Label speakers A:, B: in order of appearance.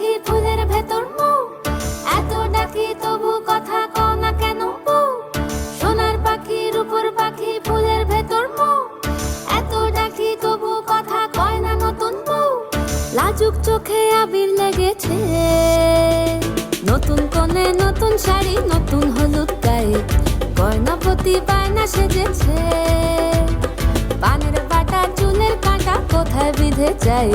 A: পাখি ফুলের ভেতর মৌ। এত ডাকি তবু কথা কও না কেন বউ সোনার পাখি, রূপর পাখি ফুলের ভেতর মৌ। এত ডাকি তবু কথা কয় না নতুন বউ লাজুক চোখে আবির লেগেছে। নতুন কোণে নতুন শাড়ি, নতুন হলুদ গায়ে গয়নাপতি বায়না সেজেছে। পানের বাটা, চুলের কাঁটা কোথায় বিঁধে যায়?